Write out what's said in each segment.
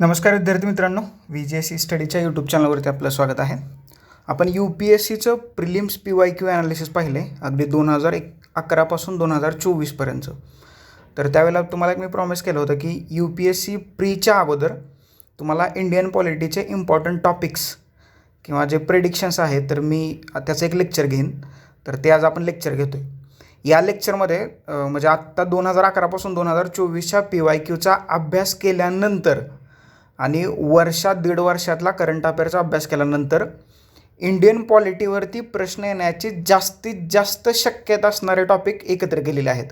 नमस्कार विद्यार्थी मित्रांनो व्ही जी एस सी स्टडीच्या यूट्यूब चॅनलवरती आपलं स्वागत आहे. आपण यू पी एस सीचं prelims P Y Q analysis पाहिले अगदी दोन हजार एक अकरापासून दोन हजार चोवीसपर्यंत तर त्यावेळेला तुम्हाला एक मी प्रॉमिस केलं होतं की यू पी एस सी प्रीच्या अगोदर तुम्हाला इंडियन पॉलिटीचे इम्पॉर्टंट टॉपिक्स किंवा जे प्रेडिक्शन्स आहेत तर मी त्याचं एक लेक्चर घेईन. तर ते आज आपण लेक्चर घेतो आहे या लेक्चरमध्ये म्हणजे आत्ता दोन हजार अकरापासून दोन हजार चोवीसच्या पी वाय क्यूचा अभ्यास केल्यानंतर आणि वर्षात दीड वर्षातला करंट अफेअरचा अभ्यास केल्यानंतर इंडियन पॉलिटीवरती प्रश्न येण्याची जास्तीत जास्त शक्यता असणारे टॉपिक एकत्र केलेले आहेत.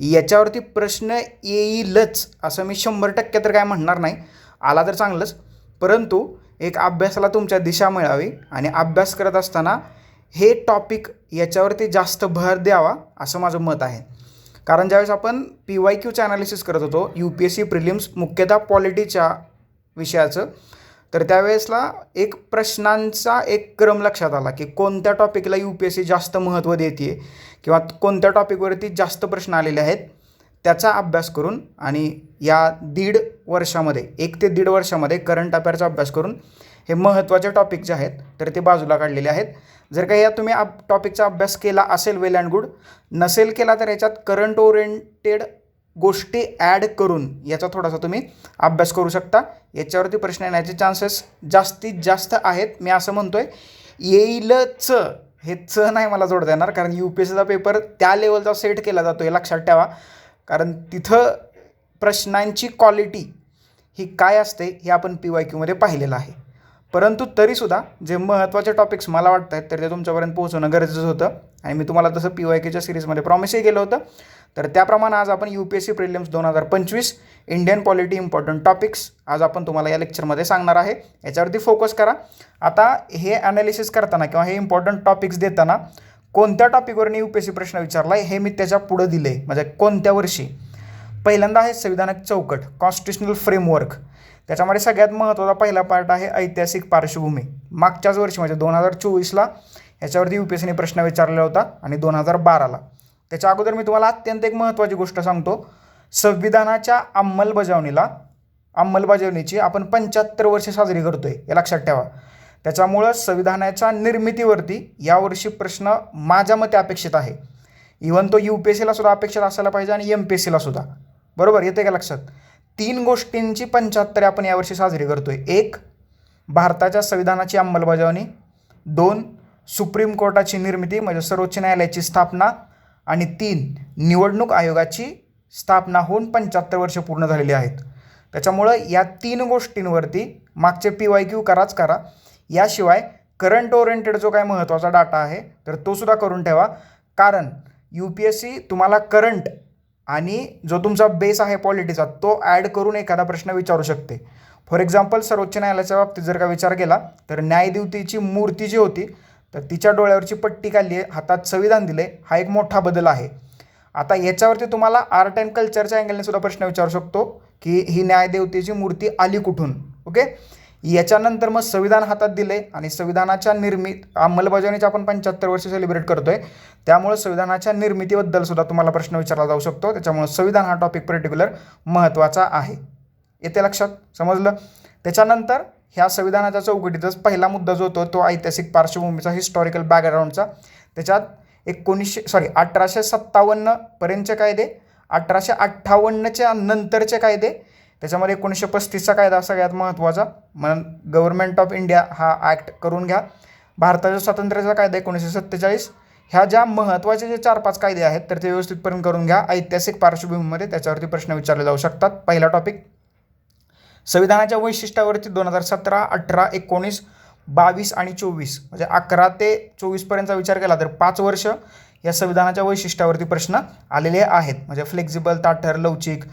याच्यावरती प्रश्न येईलच असं मी शंभर टक्के तर काय म्हणणार नाही. आला तर चांगलंच. परंतु एक अभ्यासाला तुमच्या दिशा मिळावी आणि अभ्यास करत असताना हे टॉपिक याच्यावरती जास्त भर द्यावा असं माझं मत आहे. कारण ज्यावेळेस आपण पी वाय क्यूचं ॲनालिसिस करत होतो U P S C prelims मुख्यतः पॉलिटीच्या विषयाचं. तर त्यावेळेसला एक प्रश्नांचा एक क्रम लक्षात आला की कोणत्या टॉपिकला यू पी एस सी जास्त महत्त्व देते किंवा कोणत्या टॉपिकवरती जास्त प्रश्न आलेले आहेत त्याचा अभ्यास करून आणि या दीड वर्षामध्ये एक ते दीड वर्षामध्ये करंट अफेअरचा अभ्यास करून हे महत्त्वाचे टॉपिक जे आहेत तर ते बाजूला काढलेले आहेत. जर काही या तुम्ही अब टॉपिकचा अभ्यास केला असेल वेल अँड गुड नसेल केला तर याच्यात करंट ओरिएंटेड गोष्टी ॲड करून याचा थोडासा तुम्ही अभ्यास करू शकता. याच्यावरती प्रश्न येण्याचे चान्सेस जास्तीत जास्त आहेत. मी असं म्हणतो आहे येईलच. हे च नाही मला जोड देणार कारण यू पी एस सीचा पेपर त्या लेवलचा सेट केला जातो हे लक्षात ठेवा. कारण तिथं प्रश्नांची क्वालिटी ही काय असते हे आपण पी वाय क्यूमध्ये पाहिलेलं आहे. परंतु तरीसुद्धा जे महत्त्वाचे टॉपिक्स मला वाटत आहेत तर ते तुमच्यापर्यंत पोहोचवणं गरजेचं होतं. आणि मी तुम्हाला तसं पी वाय केच्या सिरीजमध्ये प्रॉमिसही केलं होतं. तर त्याप्रमाणे आज आपण U P S C prelims दोन हजार पंचवीस इंडियन पॉलिटी इम्पॉर्टंट टॉपिक्स आज आपण तुम्हाला या लेक्चरमध्ये सांगणार आहे. याच्यावरती फोकस करा. आता हे ॲनालिसिस करताना किंवा हे इम्पॉर्टंट टॉपिक्स देताना कोणत्या टॉपिकवरून यू पी एस सी प्रश्न विचारला आहे हे मी त्याच्या पुढं दिलं आहे म्हणजे कोणत्या वर्षी? पहिल्यांदा आहे संविधानक चौकट कॉन्स्टिट्युशनल फ्रेमवर्क त्याच्यामध्ये सगळ्यात महत्त्वाचा पहिला पार्ट आहे ऐतिहासिक पार्श्वभूमी. मागच्याच वर्षी म्हणजे दोन हजार चोवीसला याच्यावरती यू पी एस सीने प्रश्न विचारलेला होता आणि दोन हजार बाराला. त्याच्या अगोदर मी तुम्हाला अत्यंत एक महत्त्वाची गोष्ट सांगतो. संविधानाच्या अंमलबजावणीला अंमलबजावणीची आपण पंच्याहत्तर वर्ष साजरी करतो आहे हे लक्षात ठेवा. त्याच्यामुळं संविधानाच्या निर्मितीवरती यावर्षी प्रश्न माझ्या मते अपेक्षित आहे. इवन तो यू पी एस सीला सुद्धा अपेक्षित असायला पाहिजे आणि एम पी एस सीला सुद्धा. बरोबर? येते का लक्षात? तीन गोष्टींची पंच्याहत्तरे आपण यावर्षी साजरी करतो आहे एक भारताच्या संविधानाची अंमलबजावणी. दोन सुप्रीम कोर्टाची निर्मिती म्हणजे सर्वोच्च न्यायालयाची स्थापना आणि तीन निवडणूक आयोगाची स्थापना होऊन पंच्याहत्तर वर्ष पूर्ण झालेली आहेत. त्याच्यामुळं या तीन गोष्टींवरती मागचे पी वाय क्यू कराच करा. याशिवाय करंट ओरिएंटेड जो काय महत्त्वाचा डाटा आहे तर तो सुद्धा करून ठेवा. कारण यू पी एस सी तुम्हाला करंट आणि जो तुमचा बेस आहे पॉलिटीचा तो ॲड करून एखादा प्रश्न विचारू शकते. फॉर एक्झाम्पल सर्वोच्च न्यायालयाच्या बाबतीत जर का विचार केला तर न्यायदेवतेची मूर्ती जी होती तर तिच्या डोळ्यावरची पट्टी काढली आहे हातात संविधान दिले हा एक मोठा बदल आहे. आता याच्यावरती तुम्हाला आर्ट अँड कल्चरच्या अँगलने सुद्धा प्रश्न विचारू शकतो की ही न्यायदेवतेची मूर्ती आली कुठून? ओके? याच्यानंतर मग संविधान हातात दिले आणि संविधानाच्या निर्मित अंमलबजावणीच्या आपण पंच्याहत्तर वर्ष सेलिब्रेट करतोय. त्यामुळे संविधानाच्या निर्मितीबद्दल सुद्धा तुम्हाला प्रश्न विचारला जाऊ शकतो. त्याच्यामुळे संविधान हा टॉपिक पर्टिक्युलर महत्त्वाचा आहे. येते लक्षात? समजलं? त्याच्यानंतर ह्या संविधानाच्या चौकटीतच पहिला मुद्दा जो होतो तो ऐतिहासिक पार्श्वभूमीचा हिस्टॉरिकल बॅकग्राऊंडचा त्याच्यात एकोणीसशे सॉरी अठराशे सत्तावन्नपर्यंतचे कायदे अठराशे अठ्ठावन्नच्या नंतरचे कायदे त्याच्यामध्ये एकोणीसशे पस्तीसचा कायदा सगळ्यात महत्त्वाचा. म्हणून गव्हर्नमेंट ऑफ इंडिया हा ॲक्ट करून घ्या. भारताच्या स्वातंत्र्याचा कायदा एकोणीसशे सत्तेचाळीस. ह्या ज्या महत्त्वाचे जे चार पाच कायदे आहेत तर ते व्यवस्थितपर्यंत करून घ्या. ऐतिहासिक पार्श्वभूमीमध्ये त्याच्यावरती प्रश्न विचारले जाऊ शकतात. पहिला टॉपिक संविधानाच्या वैशिष्ट्यावरती दोन हजार सतरा अठरा एकोणीस बावीस आणि चोवीस म्हणजे अकरा ते चोवीसपर्यंतचा विचार केला तर पाच वर्ष या संविधानाच्या वैशिष्ट्यावरती प्रश्न आलेले आहेत. म्हणजे फ्लेक्झिबल ताठर लवचिक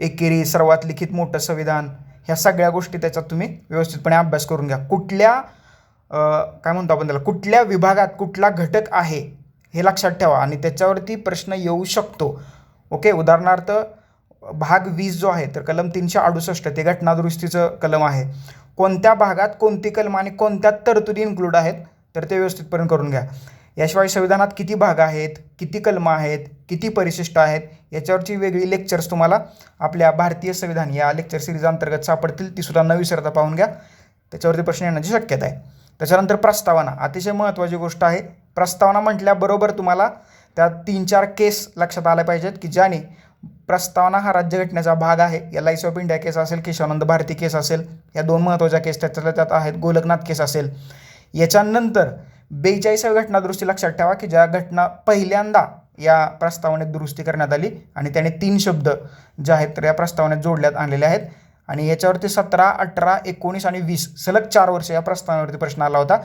एकेरी सर्वात लिखित मोठं संविधान ह्या सगळ्या गोष्टी त्याचा तुम्ही व्यवस्थितपणे अभ्यास करून घ्या. कुठल्या काय म्हणतो आपण त्याला? कुठल्या विभागात कुठला घटक आहे हे लक्षात ठेवा आणि त्याच्यावरती प्रश्न येऊ शकतो. ओके? उदाहरणार्थ भाग वीस जो आहे तर कलम तीनशे अडुसष्ट ते घटनादुरुस्तीचं कलम आहे. कोणत्या भागात कोणती कलम आणि कोणत्या तरतुदी इन्क्लूड आहेत तर ते व्यवस्थितपर्यंत करून घ्या. याशिवाय संविधानात किती भाग आहेत किती कलमं आहेत किती परिशिष्ट आहेत याच्यावरची वेगळी लेक्चर्स तुम्हाला आपल्या भारतीय संविधान या लेक्चर सिरीज अंतर्गत सापडतील तीसुद्धा न विसरता पाहून घ्या. त्याच्यावरती प्रश्न येण्याची शक्यता आहे. त्याच्यानंतर प्रस्तावना अतिशय महत्त्वाची गोष्ट आहे. प्रस्तावना म्हटल्याबरोबर तुम्हाला त्या तीन चार केस लक्षात आल्या पाहिजेत की ज्याने प्रस्तावना हा राज्यघटनेचा भाग आहे. या लाईस ऑफ इंडिया केस असेल केशवानंद भारती केस असेल या दोन महत्त्वाच्या केस त्याच्यातल्या त्यात आहेत. गोलकनाथ केस असेल. याच्यानंतर बेचाळीसावी घटना दुरुस्ती लक्षात ठेवा की ज्या घटना पहिल्यांदा या प्रस्तावनेत दुरुस्ती करण्यात आली आणि त्याने तीन शब्द जे आहेत तर या प्रस्तावनेत जोडण्यात आणलेले आहेत. आणि याच्यावरती सतरा अठरा एकोणीस आणि वीस सलग चार वर्ष या प्रस्तावनेवरती प्रश्न आला होता.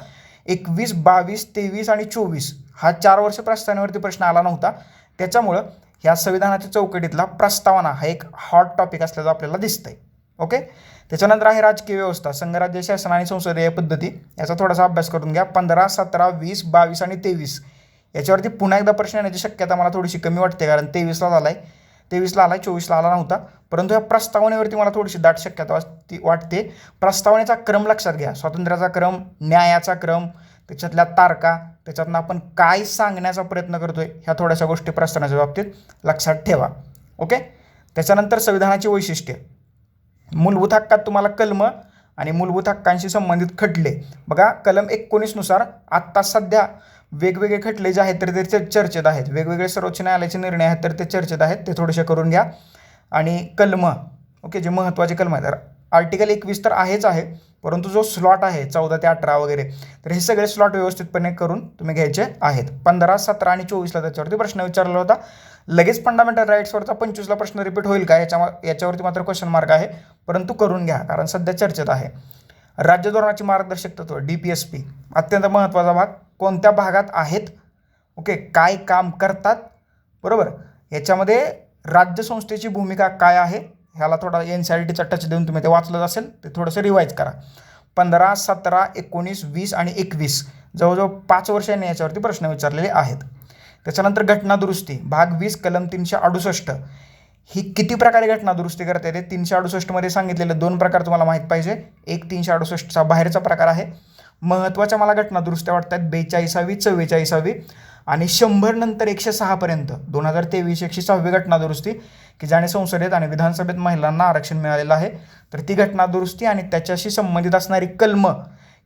एकवीस बावीस तेवीस आणि चोवीस हा चार वर्ष प्रस्तावनेवरती प्रश्न आला नव्हता. त्याच्यामुळं ह्या संविधानाच्या चौकटीतला प्रस्तावना हा एक हॉट टॉपिक असल्याचं आपल्याला दिसतंय. ओके त्याच्यानंतर आहे राजकीय व्यवस्था संघराज्य शासन आणि संसदीय पद्धती. याचा थोडासा अभ्यास करून घ्या. पंधरा सतरा वीस बावीस आणि तेवीस. याच्यावरती पुन्हा एकदा प्रश्न येण्याची शक्यता मला थोडीशी कमी वाटते कारण तेवीसला झाला आहे तेवीसला आला आहे चोवीसला आला नव्हता. परंतु या प्रस्तावनेवरती मला थोडीशी दाट शक्यता वाटते वाटते. प्रस्तावनेचा क्रम लक्षात घ्या. स्वातंत्र्याचा क्रम न्यायाचा क्रम त्याच्यातल्या तारका त्याच्यातनं आपण काय सांगण्याचा प्रयत्न करतोय ह्या थोड्याशा गोष्टी प्रस्तावनेच्या बाबतीत लक्षात ठेवा. ओके? त्याच्यानंतर संविधानाची वैशिष्ट्ये. मूलभूत हक्कात तुम्हाला कलम आणि मूलभूत हक्कांशी संबंधित खटले. बघा कलम एकोणीसनुसार आत्ता सध्या वेगवेगळे खटले जे आहेत तर ते चर्चेत आहेत. वेगवेगळे सर्वोच्च न्यायालयाचे निर्णय आहेत तर ते चर्चेत आहेत ते थोडेसे करून घ्या. आणि कलम ओके जे महत्त्वाचे कलम आहेत. तर आर्टिकल एकवीस तर आहेच आहे. परंतु जो स्लॉट आहे चौदा ते अठरा वगैरे तर हे सगळे स्लॉट व्यवस्थितपणे करून तुम्ही घ्यायचे आहेत. पंधरा सतरा आणि चोवीसला त्याच्यावरती प्रश्न विचारला होता. लगेच फंडामेंटल राईट्सवरचा पंचवीसला प्रश्न रिपीट होईल का? याच्या याच्यावरती मात्र क्वेश्चन मार्क आहे. परंतु करून घ्या कारण सध्या चर्चेत आहे. राज्य धोरणाची मार्गदर्शक तत्व डी पी एस पी अत्यंत महत्त्वाचा भाग. कोणत्या भागात आहेत? ओके काय काम करतात? बरोबर. याच्यामध्ये राज्यसंस्थेची भूमिका काय आहे? ह्याला थोडा एन सी आर टीचा टच देऊन तुम्ही ते वाचलं असेल ते थोडंसं रिवाईज करा. पंधरा सतरा एकोणीस वीस आणि एकवीस जवळजवळ पाच वर्षांनी याच्यावरती प्रश्न विचारलेले आहेत. त्याच्यानंतर घटना दुरुस्ती भाग वीस कलम तीनशे अडुसष्ट. ही किती प्रकारे घटनादुरुस्ती करता येते? तीनशे अडुसष्टमध्ये सांगितलेले दोन प्रकार तुम्हाला माहीत पाहिजे. एक तीनशे अडुसष्टचा बाहेरचा प्रकार आहे. महत्त्वाच्या मला घटना दुरुस्त्या वाटतात बेचाळीसावी चव्वेचाळीसावी. आणि शंभर नंतर एकशे सहापर्यंत दोन हजार तेवीस एकशे सहावी घटना दुरुस्ती की ज्याने संसदेत आणि विधानसभेत महिलांना आरक्षण मिळालेलं आहे तर ती घटना दुरुस्ती आणि त्याच्याशी संबंधित असणारी कलम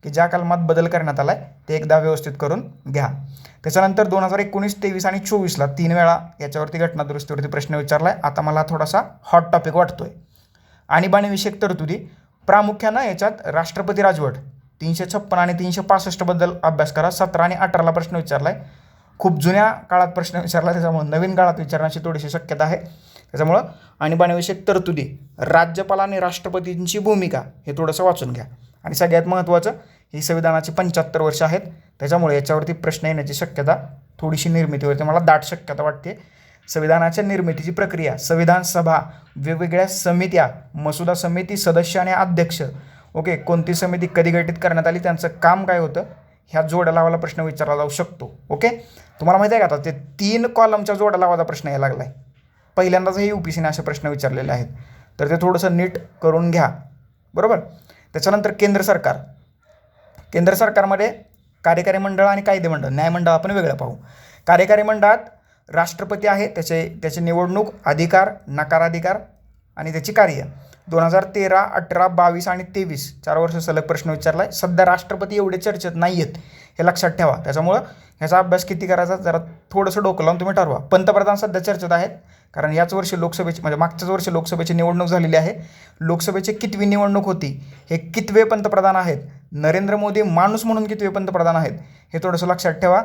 की ज्या कलमात बदल करण्यात आला आहे ते एकदा व्यवस्थित करून घ्या. त्याच्यानंतर दोन हजार एकोणीस तेवीस आणि चोवीसला तीन वेळा याच्यावरती घटना दुरुस्तीवरती प्रश्न विचारला आहे आता मला थोडासा हॉट टॉपिक वाटतोय. आणीबाणीविषयक तरतुदी. प्रामुख्यानं याच्यात राष्ट्रपती राजवट तीनशे छप्पन आणि तीनशे पासष्टबद्दल अभ्यास करा सतरा आणि अठराला प्रश्न विचारला आहे खूप जुन्या काळात प्रश्न विचारला त्याच्यामुळे नवीन काळात विचारण्याची थोडीशी शक्यता आहे. त्याच्यामुळं आणीबाणीविषयक तरतुदी राज्यपाल आणि राष्ट्रपतींची भूमिका हे थोडंसं वाचून घ्या. आणि सगळ्यात महत्त्वाचं ही संविधानाची पंच्याहत्तर वर्ष आहेत. त्याच्यामुळे याच्यावरती प्रश्न येण्याची शक्यता थोडीशी निर्मिती होते. मला दाट शक्यता वाटते. संविधानाच्या निर्मितीची प्रक्रिया संविधान सभा वेगवेगळ्या समित्या मसुदा समिती सदस्य आणि अध्यक्ष ओके कोणती समिती कधी गठीत करण्यात आली त्यांचं काम काय होतं? ह्या जोड्या लावायला प्रश्न विचारला जाऊ शकतो ओके? तुम्हाला माहिती आहे का आता ते तीन कॉलमच्या जोड्या लावायचा प्रश्न यायला लागला आहे पहिल्यांदाच हे यू पी सीने असे प्रश्न विचारलेले आहेत. तर ते थोडंसं नीट करून घ्या बरोबर? त्याच्यानंतर केंद्र सरकार. केंद्र सरकारमध्ये कार्यकारी मंडळ आणि कायदे मंडळ न्यायमंडळ आपण वेगळं पाहू. कार्यकारी मंडळात राष्ट्रपती आहे त्याचे त्याचे निवडणूक अधिकार नकाराधिकार आणि त्याची कार्य. दोन हजार तेरा अठरा बावीस आणि तेवीस. चार वर्ष सलग प्रश्न विचारला आहे सध्या राष्ट्रपती एवढे चर्चेत नाही आहेत हे लक्षात ठेवा. त्याच्यामुळं ह्याचा अभ्यास किती करायचा जरा थोडंसं डोकं लावून तुम्ही ठरवा. पंतप्रधान सध्या चर्चेत आहेत कारण याच वर्षी लोकसभेची म्हणजे मागच्याच वर्षी लोकसभेची निवडणूक झालेली आहे. लोकसभेची कितवी निवडणूक होती? हे कितवे पंतप्रधान आहेत? नरेंद्र मोदी माणूस म्हणून कितवे पंतप्रधान आहेत? हे थोडंसं लक्षात ठेवा.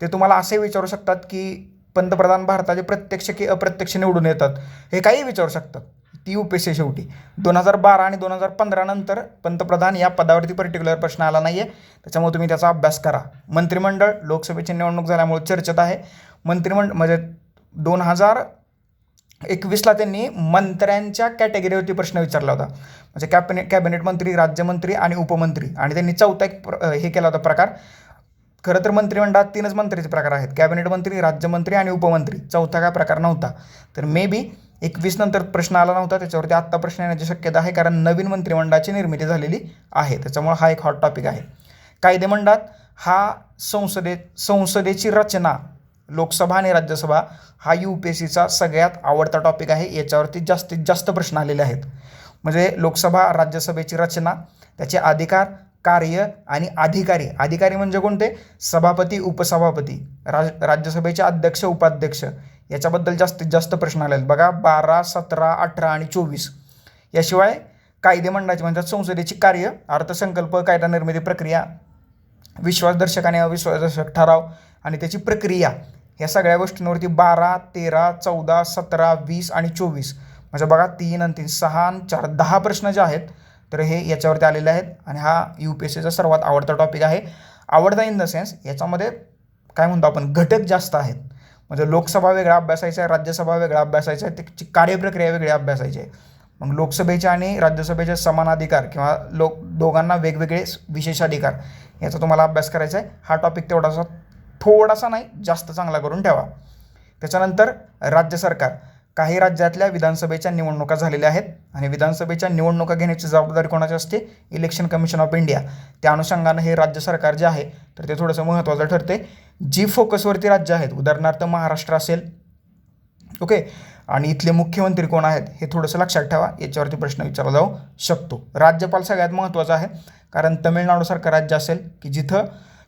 ते तुम्हाला असे विचारू शकतात की पंतप्रधान भारताचे प्रत्यक्ष की अप्रत्यक्ष निवडून येतात हे काही विचारू शकतात. ती यू पी शेवटी. दोन हजार बारा आणि दोन हजार पंधरा नंतर पंतप्रधान या पदावरती पर्टिक्युलर प्रश्न आला नाही आहे त्याच्यामुळे तुम्ही त्याचा अभ्यास करा. मंत्रिमंडळ लोकसभेची निवडणूक झाल्यामुळे चर्चेत आहे. मंत्रिमंडळ म्हणजे दोन हजार एकवीसला त्यांनी मंत्र्यांच्या कॅटेगरीवरती प्रश्न विचारला होता. म्हणजे कॅबिनेट कॅबिनेट मंत्री राज्यमंत्री आणि उपमंत्री. आणि त्यांनी चौथा एक प्र- हे केला होता प्रकार. खरं तर मंत्रिमंडळात तीनच मंत्रीचे प्रकार आहेत. कॅबिनेट मंत्री राज्यमंत्री आणि उपमंत्री. चौथा काय प्रकार नव्हता. तर मे बी एकवीस नंतर प्रश्न आला नव्हता त्याच्यावरती आत्ता प्रश्न येण्याची शक्यता आहे कारण नवीन मंत्रिमंडळाची निर्मिती झालेली आहे. त्याच्यामुळे हा एक हॉट टॉपिक आहे. कायदेमंडळात हा संसदेत संसदेची रचना लोकसभा आणि राज्यसभा हा यू पी एस सीचा सगळ्यात आवडता टॉपिक आहे. याच्यावरती जास्तीत जास्त प्रश्न आलेले आहेत. म्हणजे लोकसभा राज्यसभेची रचना त्याचे अधिकार कार्य आणि अधिकारी. अधिकारी म्हणजे कोणते? सभापती उपसभापती राज राज्यसभेचे अध्यक्ष उपाध्यक्ष. याच्याबद्दल जास्तीत जास्त प्रश्न आले आहेत बघा बारा सतरा अठरा आणि चोवीस. याशिवाय कायदे मंडळाचे म्हणतात संसदेची कार्य अर्थसंकल्प कायदा निर्मिती प्रक्रिया विश्वासदर्शक आणि अविश्वासदर्शक ठराव आणि त्याची प्रक्रिया. या सगळ्या गोष्टींवरती बारा तेरा चौदा सतरा वीस आणि चोवीस. म्हणजे बघा तीन आणि तीन सहा आणि चार. दहा प्रश्न जे आहेत तर हे याच्यावरती आलेले आहेत आणि हा यू पी एस सीचा सर्वात आवडता टॉपिक आहे. आवडता इन द सेन्स याच्यामध्ये काय म्हणतो आपण? घटक जास्त आहेत. म्हणजे लोकसभा वेगळा अभ्यासायचा आहे राज्यसभा वेगळा अभ्यासायचा आहे त्याची कार्यप्रक्रिया वेगळी अभ्यासायची आहे. मग लोकसभेचे आणि राज्यसभेचे समान अधिकार किंवा लोक दोघांना वेगवेगळे विशेषाधिकार याचा तुम्हाला अभ्यास करायचा आहे. हा टॉपिक तेवढासा थोडासा नाही जास्त चांगला करून ठेवा. त्याच्यानंतर राज्य सरकार. काही राज्यातल्या विधानसभेच्या निवडणुका झालेल्या आहेत आणि विधानसभेच्या निवडणुका घेण्याची जबाबदारी कोणाची असते? इलेक्शन कमिशन ऑफ इंडिया त्या अनुषंगानं हे राज्य सरकार जे आहे तर ते थोडंसं महत्त्वाचं ठरते. जी फोकसवरती राज्य आहेत उदाहरणार्थ महाराष्ट्र असेल ओके आणि इथले मुख्यमंत्री कोण आहेत हे थोडंसं लक्षात ठेवा. याच्यावरती प्रश्न विचारला जाऊ शकतो. राज्यपाल सगळ्यात महत्त्वाचा आहे कारण तमिळनाडूसारखं राज्य असेल की जिथं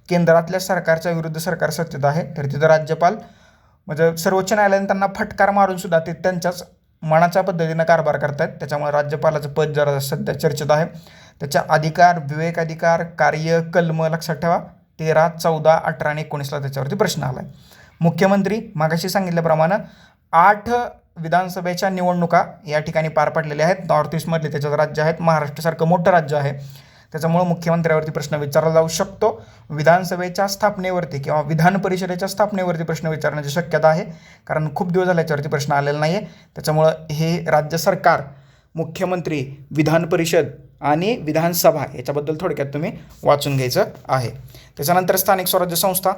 केंद्रातल्या सरकारच्या विरुद्ध सरकार सत्तेत आहे तर तिथं राज्यपाल म्हणजे सर्वोच्च न्यायालयाने त्यांना फटकार मारून सुद्धा ते त्यांच्याच मनाच्या पद्धतीनं कारभार करतायत. त्याच्यामुळे राज्यपालाचं पद जरा सध्या चर्चेत आहे. त्याच्या अधिकार विवेक अधिकार कार्य कलम लक्षात ठेवा. तेरा चौदा अठरा आणि एकोणीसला त्याच्यावरती प्रश्न आला आहे मुख्यमंत्री मागाशी सांगितल्याप्रमाणे आठ विधानसभेच्या निवडणुका या ठिकाणी पार पडलेल्या आहेत. नॉर्थ ईस्टमधले त्याच्यात राज्य आहेत. महाराष्ट्रासारखं मोठं राज्य आहे. त्याच्यामुळं मुख्यमंत्र्यावरती प्रश्न विचारला जाऊ शकतो. विधानसभेच्या स्थापनेवरती किंवा विधान परिषदेच्या स्थापनेवरती प्रश्न विचारण्याची शक्यता आहे. कारण खूप दिवस झाले याच्यावरती प्रश्न आलेला नाही आहे त्याच्यामुळं हे राज्य सरकार मुख्यमंत्री विधान परिषद आणि विधानसभा याच्याबद्दल थोडक्यात तुम्ही वाचून घ्यायचं आहे. त्याच्यानंतर स्थानिक स्वराज्य संस्था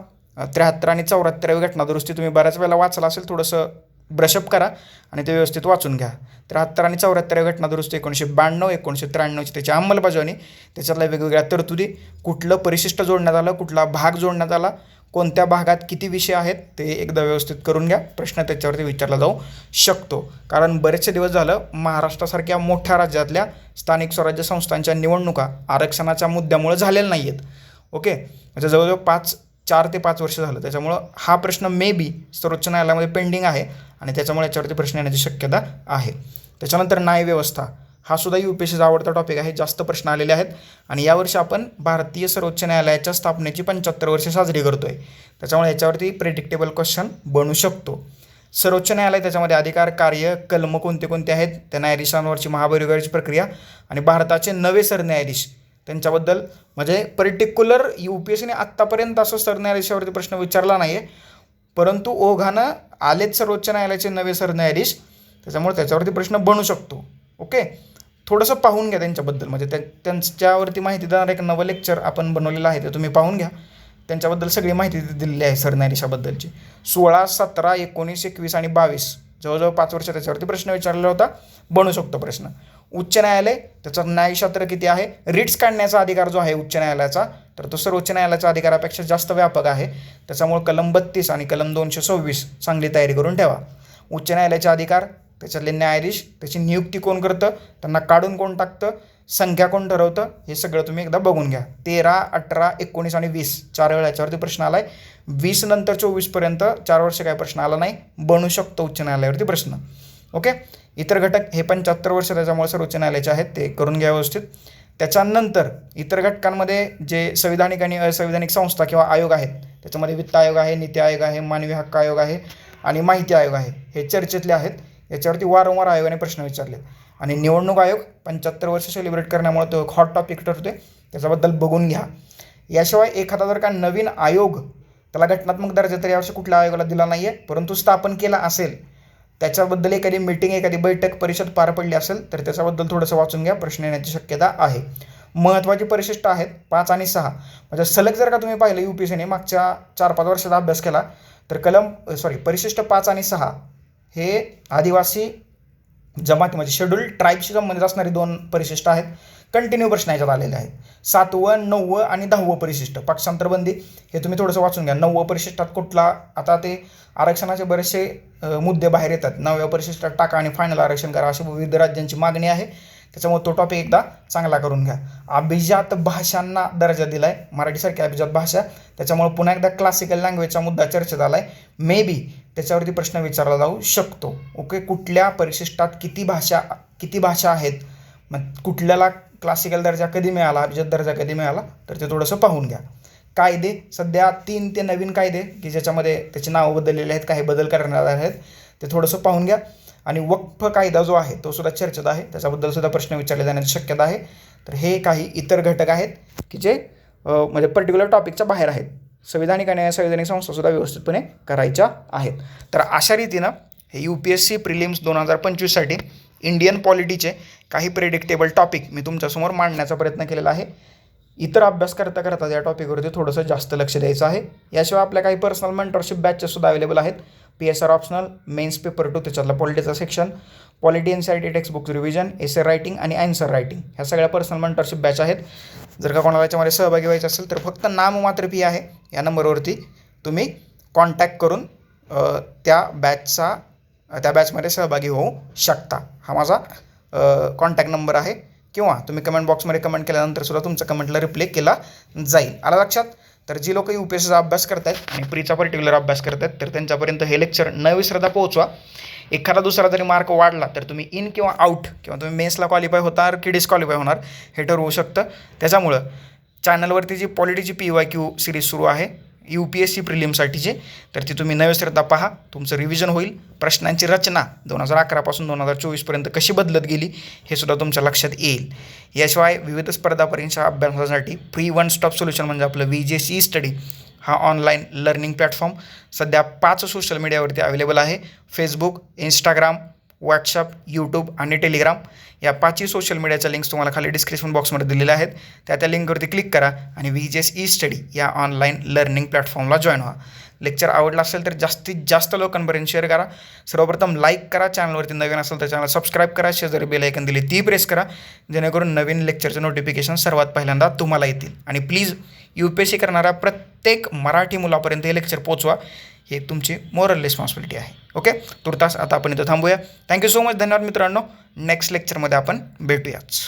त्र्याहत्तर आणि चौऱ्याहत्तरावी घटनादुरुस्ती तुम्ही बऱ्याच वेळेला वाचला असेल. थोडंसं ब्रशअप करा आणि ते व्यवस्थित वाचून घ्या. त्र्याहत्तर आणि चौऱ्याहत्तर घटना दुरुस्त एकोणीसशे ब्याण्णव एकोणीसशे त्र्याण्णवची त्याची अंमलबजावणी. त्याच्यातल्या वेगवेगळ्या तरतुदी कुठलं परिशिष्ट जोडण्यात आलं कुठला भाग जोडण्यात आला कोणत्या भागात किती विषय आहेत ते एकदा व्यवस्थित करून घ्या. प्रश्न त्याच्यावरती विचारला जाऊ शकतो. कारण बरेचसे दिवस झालं महाराष्ट्रासारख्या मोठ्या राज्यातल्या स्थानिक स्वराज्य संस्थांच्या निवडणुका आरक्षणाच्या मुद्द्यामुळे झालेल्या नाही आहेत ओके? म्हणजे जवळजवळ पाच चार ते पाच वर्ष झालं. त्याच्यामुळं हा प्रश्न मे बी सर्वोच्च न्यायालयामध्ये पेंडिंग आहे आणि त्याच्यामुळे याच्यावरती प्रश्न येण्याची शक्यता आहे. त्याच्यानंतर न्यायव्यवस्था हा सुद्धा यू पी एस सीचा आवडता टॉपिक आहे. जास्त प्रश्न आलेले आहेत. आणि यावर्षी आपण भारतीय सर्वोच्च न्यायालयाच्या स्थापनेची पंच्याहत्तर वर्षे साजरी करतो आहे त्याच्यामुळे याच्यावरती प्रेडिक्टेबल क्वेश्चन बनू शकतो. सर्वोच्च न्यायालय त्याच्यामध्ये अधिकार कार्य कलम कोणते कोणते आहेत? त्या न्यायाधीशांवरची महाभियोगाची प्रक्रिया आणि भारताचे नवे सरन्यायाधीश त्यांच्याबद्दल म्हणजे पर्टिक्युलर यू पी एस सीने आत्तापर्यंत असं सरन्यायाधीशावरती प्रश्न विचारला नाही आहे परंतु ओघानं आलेच सर्वोच्च न्यायालयाचे नवे सरन्यायाधीश त्याच्यामुळे त्याच्यावरती प्रश्न बनू शकतो. ओके? थोडंसं पाहून घ्या त्यांच्याबद्दल. म्हणजे त्या त्यांच्यावरती माहिती देणारं एक नवं लेक्चर आपण बनवलेलं आहे ते तुम्ही पाहून घ्या. त्यांच्याबद्दल सगळी माहिती दिलेली आहे सरन्यायाधीशाबद्दलची सोळा सतरा एकोणीस एकवीस आणि बावीस जवळजवळ पाच वर्ष त्याच्यावरती प्रश्न विचारलेला होता. बनू शकतो प्रश्न. उच्च न्यायालय त्याचं न्यायशास्त्र किती आहे? रिट्स काढण्याचा अधिकार जो आहे उच्च न्यायालयाचा तर तो सर्वोच्च न्यायालयाच्या अधिकारापेक्षा जास्त व्यापक आहे. त्याच्यामुळे कलम बत्तीस आणि कलम दोनशे सव्वीस चांगली तयारी करून ठेवा. उच्च न्यायालयाचे अधिकार त्याच्यातले न्यायाधीश त्याची नियुक्ती कोण करतं? त्यांना काढून कोण टाकतं? संख्या कोण ठरवतं? हे सगळं तुम्ही एकदा बघून घ्या. तेरा अठरा एकोणीस आणि वीस चार वेळा याच्यावरती प्रश्न आला आहे वीस नंतर चोवीसपर्यंत चार वर्ष काय प्रश्न आला नाही. बनू शकतो उच्च न्यायालयावरती प्रश्न. ओके? इतर घटक हे पंच्याहत्तर वर्ष त्याच्यामुळे सर्वोच्च न्यायालयाचे आहेत ते करून घ्या व्यवस्थित. त्याच्यानंतर इतर घटकांमध्ये जे संविधानिक आणि असंविधानिक संस्था किंवा आयोग आहेत त्याच्यामध्ये वित्त आयोग आहे नीती आयोग आहे मानवी हक्क आयोग आहे आणि माहिती आयोग आहे हे चर्चेतले आहेत. याच्यावरती वारंवार आयोगाने प्रश्न विचारले. आणि निवडणूक आयोग पंच्याहत्तर वर्ष सेलिब्रेट करण्यामुळे तो एक हॉट टॉपिक ठरतोय. त्याच्याबद्दल बघून घ्या. याशिवाय एखादा जर का नवीन आयोग त्याला घटनात्मक दर्जा तरी यावर्षी कुठल्या आयोगाला दिला नाही आहे परंतु स्थापन केला असेल त्याच्याबद्दल एखादी मीटिंग एखादी बैठक परिषद पार पडली असेल तर त्याच्याबद्दल थोडंसं वाचून घ्या. प्रश्न येण्याची शक्यता आहे. महत्त्वाची परिशिष्ट आहेत पाच आणि सहा. म्हणजे सलग जर का तुम्ही पाहिलं यू पी सीने मागच्या चार पाच वर्षाचा अभ्यास केला तर कलम सॉरी परिशिष्ट पाच आणि सहा हे आदिवासी जमातीमध्ये शेड्यूल ट्राईबशी संबंधित असणारी दोन परिशिष्ट आहेत. कंटिन्यू प्रश्न याच्यात आलेले आहेत. सातवं नववं आणि दहावं परिशिष्ट. पक्षांतरबंदी हे तुम्ही थोडंसं वाचून घ्या. नववं परिशिष्टात कुठला? आता ते आरक्षणाचे बरेचसे मुद्दे बाहेर येतात. नवव्या परिशिष्टात टाका आणि फायनल आरक्षण करा अशी विविध राज्यांची मागणी आहे. त्याच्यामुळे तो टॉपिक एकदा चांगला करून घ्या. अभिजात भाषांना दर्जा दिला आहे मराठीसारख्या अभिजात भाषा. त्याच्यामुळे पुन्हा एकदा क्लासिकल लँग्वेजचा मुद्दा चर्चेत आला आहे मे बी त्याच्यावरती प्रश्न विचारला जाऊ शकतो. ओके कुठल्या परिशिष्टात किती भाषा किती भाषा आहेत? मग कुठल्याला क्लासिकल दर्जा कधी मिळाला अभिजात दर्जा कधी मिळाला तर ते थोडंसं पाहून घ्या. कायदे सध्या तीन ते नवीन कायदे की ज्याच्यामध्ये त्याची नावं बदललेली आहेत काही बदल करण्यात आले आहेत ते थोडंसं पाहून घ्या. आणि वक्फ कायदा जो आहे तो सुद्धा चर्चेत आहे. त्याच्याबद्दल सुद्धा प्रश्न विचारले जाण्याची शक्यता आहे. तर हे काही इतर घटक आहेत की जे म्हणजे पर्टिक्युलर टॉपिकच्या बाहेर आहेत. संविधानिक आणि संविधानिक संस्थासुद्धा व्यवस्थितपणे करायच्या आहेत. तर अशा रीतीनं हे U P S C prelims दोन हजार पंचवीससाठी इंडियन पॉलिटीचे काही प्रेडिक्टेबल टॉपिक मी तुमच्यासमोर मांडण्याचा प्रयत्न केलेला आहे. इतर अभ्यास करता करता या टॉपिकवरती थोडंसं जास्त लक्ष द्यायचं आहे. याशिवाय आपल्या काही पर्सनल मेंटरशिप बॅचेससुद्धा अवेलेबल आहेत. P S R optional mains paper two त्याच्यातला पॉलिटीचा section polity N C I T textbook revision essay writing आणि अँसर रायटिंग ह्या सगळ्या पर्सनल मेंटरशिप बॅच आहेत. जर का कोणाला याच्यामध्ये सहभागी व्हायचं असेल तर फक्त नाम मात्र फी आहे. या नंबरवरती तुम्ही कॉन्टॅक्ट करून त्या बॅचचा त्या बॅचमध्ये सहभागी होऊ शकता. हा माझा कॉन्टॅक्ट नंबर आहे. किंवा तुम्ही कमेंट बॉक्समध्ये कमेंट केल्यानंतर सुद्धा तुमच्या कमेंटला रिप्लाय केला जाईल. आला लक्षात? तर जी लोक यू पी एस सीचा अभ्यास करतायत आणि प्रीचा पर्टिक्युलर अभ्यास करतायत तर त्यांच्यापर्यंत हे लेक्चर न विसरता पोहोचवा. एखादा दुसरा जरी मार्क वाढला तर तुम्ही इन किंवा आउट किंवा तुम्ही मेन्सला क्वालिफाय होणार की डिस्क्वालिफाय होणार हे ठरवू शकतं. त्याच्यामुळं चॅनलवरती जी पॉलिटीची पी वाय क्यू सिरीज सुरू आहे यू पी एस सी प्रिलिमसाठीचे तर ती तुम्ही नव्या श्रद्धा पहा. तुमचं रिव्हिजन होईल. प्रश्नांची रचना दोन हजार अकरापासून दोन हजार चोवीसपर्यंत कशी बदलत गेली हे सुद्धा तुमच्या लक्षात येईल. याशिवाय विविध स्पर्धा परीक्षा अभ्यासासाठी फ्री वन स्टॉप सोल्युशन म्हणजे आपलं व्ही जे सी स्टडी हा ऑनलाईन लर्निंग प्लॅटफॉर्म सध्या पाच सोशल मीडियावरती अवेलेबल आहे. फेसबुक इंस्टाग्राम व्हॉट्सअप यूट्यूब आणि टेलिग्राम या पाचही सोशल मीडियाच्या लिंक्स तुम्हाला खाली डिस्क्रिप्शन बॉक्समध्ये दिलेल्या आहेत. त्या त्या लिंकवरती क्लिक करा आणि V G S E study या ऑनलाईन लर्निंग प्लॅटफॉर्मला जॉईन व्हा. लेक्चर आवडला असेल तर जास्तीत जास्त लोकांपर्यंत शेअर करा. सर्वप्रथम लाईक करा चॅनलवरती नवीन असेल तर चॅनल सबस्क्राईब करा. शेजारी बेल ऐकन दिली ती प्रेस करा. जेणेकरून नवीन लेक्चरचं नोटिफिकेशन सर्वात पहिल्यांदा तुम्हाला येतील. आणि please U P S C करणाऱ्या प्रत्येक मराठी मुलापर्यंत हे लेक्चर पोचवा ही एक तुमची मोरल रिस्पॉन्सिबिलिटी आहे. ओके तुर्तास आता आपण इथं थांबूया. थँक्यू सो मच धन्यवाद मित्रांनो. नेक्स्ट लेक्चरमध्ये आपण भेटूयाच.